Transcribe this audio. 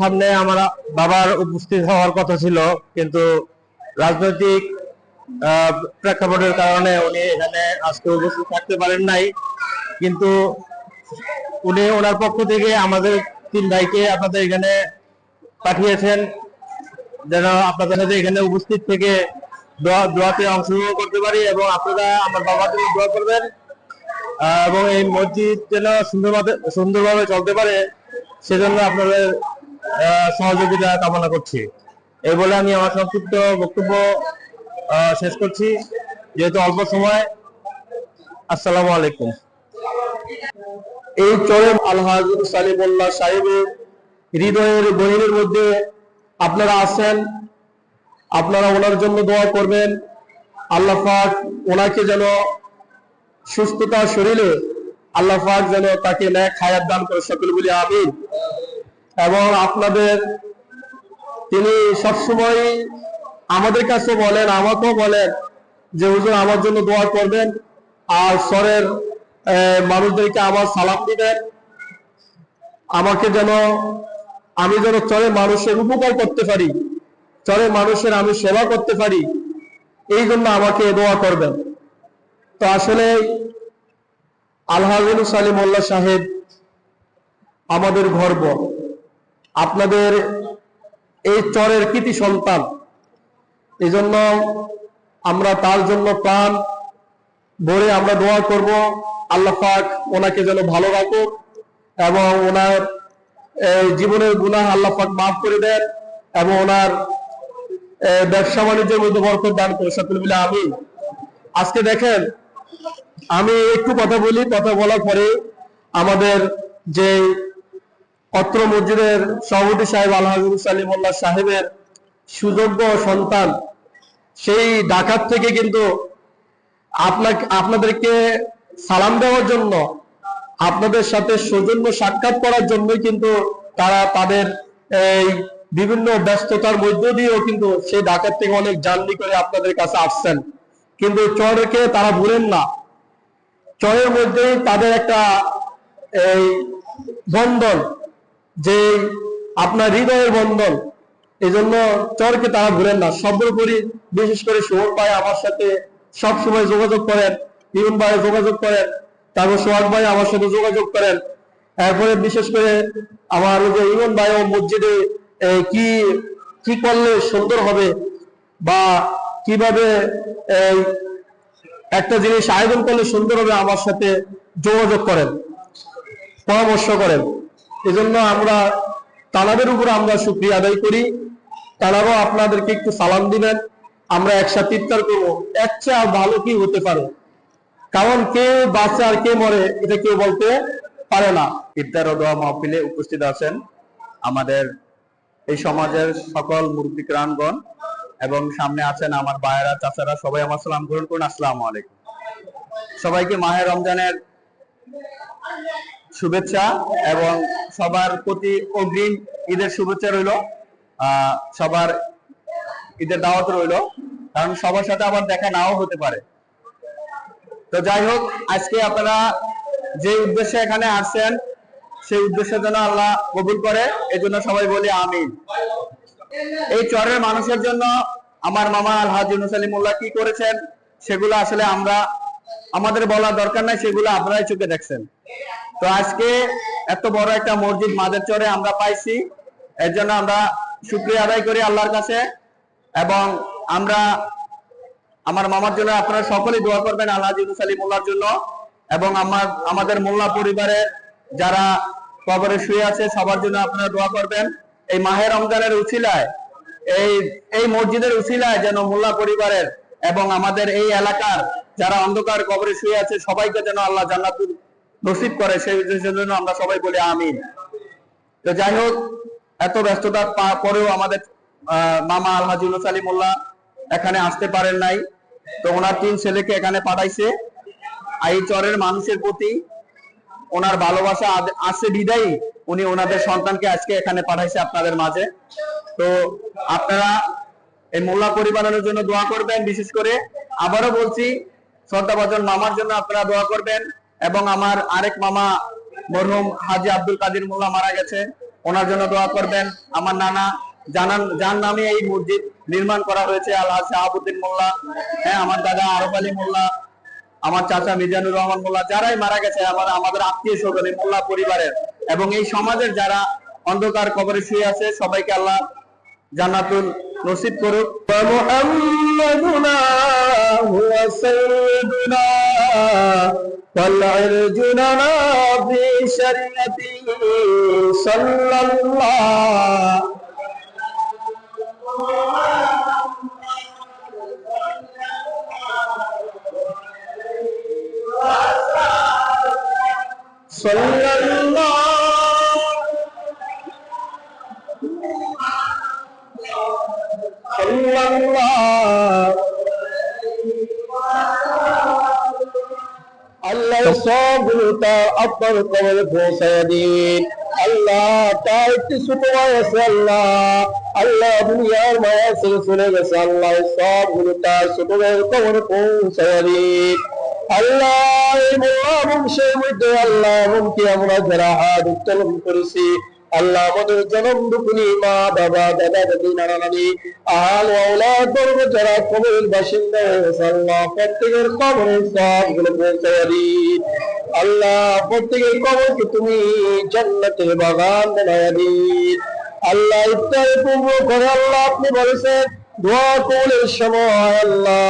সামনে আমার বাবার উপস্থিত হওয়ার কথা ছিল, কিন্তু রাজনৈতিক প্রেক্ষাপটের কারণে উনি এখানে আজকে উপস্থিত থাকতে পারেন নাই। কিন্তু উনি ওনার পক্ষ থেকে আমাদের তিন ভাইকে আপনাদের এখানে পাঠিয়েছেন, যেন আপনাদের সাথে এখানে উপস্থিত থেকে দোয়া, দোয়াতে অংশগ্রহণ করতে পারি এবং আপনারা আমার বাবার জন্য দোয়া করবেন এবং এই মসজিদ যেন সুন্দরভাবে সুন্দরভাবে চলতে পারে, সেজন্য আপনাদের সহযোগিতা কামনা করছি। এই বলে আমি আমার সংক্ষিপ্ত বক্তব্য শেষ করছি। যেহেতু অল্প সময়, আসসালামু আলাইকুম। এই চরম আলহাজ সালিমুল্লাহ সাহেবের হৃদয়ের গহীনের মধ্যে আপনারা আছেন, আপনারা ওনার জন্য দোয়া করবেন। আল্লাহ পাক ওনাকে যেন সুস্থতা শরীরে আল্লাহ পাক যেন তাকে ন্যাক হায়াত দান করে সকল বলি আমিন। এবং আপনাদের তিনি সবসময় আমাদের কাছে বলেন, আমাকেও বলেন যে, হুজুর, আমার জন্য দোয়া করবেন আর স্বরের মানুষদেরকে আমার সালাম দিবেন। আমাকে যেন, আমি যেন চরে মানুষের উপকার করতে পারি, চরে মানুষের আমি সেবা করতে পারি, এই জন্য আমাকে দোয়া করবেন। তো আসলে আলহাজুল সালিম মোল্লা সাহেব আমাদের ঘর গর্ব। আপনাদের এই চরের কৃতি সন্তান। এই জন্য আমরা তার জন্য প্রাণ ভরে আমরা দোয়া করব। আল্লাহ পাক ওনাকে যেন ভালো রাখুক এবং ওনার জীবনের গুণা আল্লাহ পাক মাফ করে দেন এবং ওনার ব্যবসা বাণিজ্যের মধ্যে বরকত দান করে সকল মিলে আমি আজকে দেখেন, আমি একটু কথা বলি, কথা বলার পরে আমাদের যে অত্র মসজিদের সভাপতি সাহেব আলহাজুল সালিমুল্লাহ সাহেবের সুযোগ্য সন্তান, সেই ডাকাত থেকে কিন্তু আপনাকে, আপনাদেরকে সালাম দেওয়ার জন্য, আপনাদের সাথে সৌজন্য সাক্ষাৎ করার জন্যই কিন্তু তারা তাদের এই বিভিন্ন ব্যস্ততার মধ্য দিয়েও কিন্তু সেই ডাকাত থেকে অনেক জার্নি করে আপনাদের কাছে আসছেন। কিন্তু চরকে তারা ভুলেন না। চরের মধ্যেই তাদের একটা এই বন্ধন যে আপনার হৃদয়ের বন্ধন এই জন্য চরকে তারা ভুলেন না। সর্বোপরি বিশেষ করে সুমন ভাই আমার সাথে সবসময় যোগাযোগ করেন, ইমন ভাই যোগাযোগ করেন, তারপর সোহাগ ভাই আমার সাথে যোগাযোগ করেন। এরপরে বিশেষ করে আমার যে ইমন ভাই ও মসজিদে কি কি করলে সুন্দর হবে বা কীভাবে একটা জিনিস আয়োজন করলে সুন্দর হবে আমার সাথে যোগাযোগ করেন, পরামর্শ করেন। এজন্য আমরা তানাদের উপর আমরা শুক্রিয়া আদায় করি। তারাও আপনাদেরকে একটু সালাম দিবেন। আমরা একসাথে ইফতার করব। এর চেয়ে ভালো কি হতে পারে? কারণ কে বাঁচে আর কে মরে, এটা কেউ বলতে পারে না। ইফতার ও দোয়া মাহফিলে উপস্থিত আছেন আমাদের এই সমাজের সকল মুরব্বী ক্রাণগণ এবং সামনে আছেন আমার বায়েরা চাচারা, সবাই আমার সালাম গ্রহণ করুন। আসসালামু আলাইকুম। সবাইকে মাহের রমজানের শুভেচ্ছা এবং সবার প্রতি অগ্রিম ঈদের শুভেচ্ছা রইল। সবার ঈদের দাওয়াত রইল। কারণ সবার সাথে আবার দেখা নাও হতে পারে। তো যাই হোক, আজকে আপনারা যে উদ্দেশ্যে এখানে আসছেন, সেই উদ্দেশ্য যেন আল্লাহ কবুল করে এই জন্য সবাই বলি আমিন। এই চরের মানুষের জন্য আমার মামা আলহাজ ইউনুস কি করেছেন, সেগুলো আসলে আমরা আমাদের বলার দরকার নাই, সেগুলো আপনারাই চোখে দেখছেন। তো আজকে এত বড় একটা মসজিদ মাদের চরে আমরা পাইছি। এর জন্য আমরা শুক্রিয়া আদায় করি আল্লাহর কাছে। এবং আমরা আমার মামার জন্য আপনারা সকলেই দোয়া করবেন আল্লাহ ইউনুস আলী মোল্লার জন্য। এবং আমার, আমাদের মোল্লা পরিবারের যারা কবরে শুয়ে আছে, সবার জন্য আপনারা দোয়া করবেন। এই মাহের রমজানের উছিলায় এই এই মসজিদের উছিলায় যেন মোল্লা পরিবারের এবং আমাদের এই এলাকার যারা অন্ধকার কবরে শুয়ে আছে, সবাইকে যেন আল্লাহ জান্নাতুল নসিব করে, সেই জন্য আমরা সবাই বলি আমিন। তো যাই হোক, এত ব্যস্ততার পরেও আমাদের মামা আলহাজ ইউনুস আলী এখানে আসতে পারেন নাই। তো ওনার তিন ছেলেকে এখানে পাঠাইছে। এই চরের মানুষের প্রতি ওনার ভালোবাসা আছে বিদায়ী। উনি ওনাদের সন্তানকে আজকে এখানে পাঠাইছে আপনাদের মাঝে। তো আপনারা এই মোল্লা পরিবারের জন্য দোয়া করবেন, বিশেষ করে আবারও বলছি শ্রদ্ধাভাজন মামার জন্য আপনারা দোয়া করবেন এবং আমার আরেক মামা মরহুম হাজি আব্দুল কাদির মোল্লা মারা গেছে, ওনার জন্য দোয়া করবেন। আমার নানা, জানান, যার নামে এই মসজিদ নির্মাণ করা হয়েছে আল্লাহ শাহাবুদ্দিন মোল্লা হ্যাঁ আমার দাদা আরব আলী মোল্লা, আমার চাচা মিজানুর রহমান মোল্লা, যারাই মারা গেছে, আমার, আমাদের আত্মীয় স্বজন এই মোল্লা পরিবারের এবং এই সমাজের যারা অন্ধকার কবরে শুয়ে আছে, সবাইকে আল্লাহ জান্নাতুল নসিব করুক ومحمدنا هو سيدنا والعرج لنا في شريعته صلى الله صلى الله আল্লাহ সবগুলোটা আপনার কবরে পৌঁছায় দিন। আল্লাহ তার ছোট ভাই আছে, আল্লাহ। আল্লাহ দুনিয়ার মায়া ছেড়ে চলে গেছে, আল্লাহ সবগুলো তার ছোট কবরে আল্লাহ জনম দুকুনি মা, বাবা, দাদা, দাদি, নানা, নানি আল বর্গ যারা কবরের বাসিন্দা হয়েছে আল্লাহ প্রত্যেকের কবরে সবগুলো পৌঁছায় দিন আল্লাহ, প্রত্যেকের কবরকে তুমি জান্নাতের বাগান বানায় আল্লাহ ইত্যাদি পূর্ব করে আল্লাহ আপনি বলেছেন, দোয়া কবুলের সময় আল্লাহ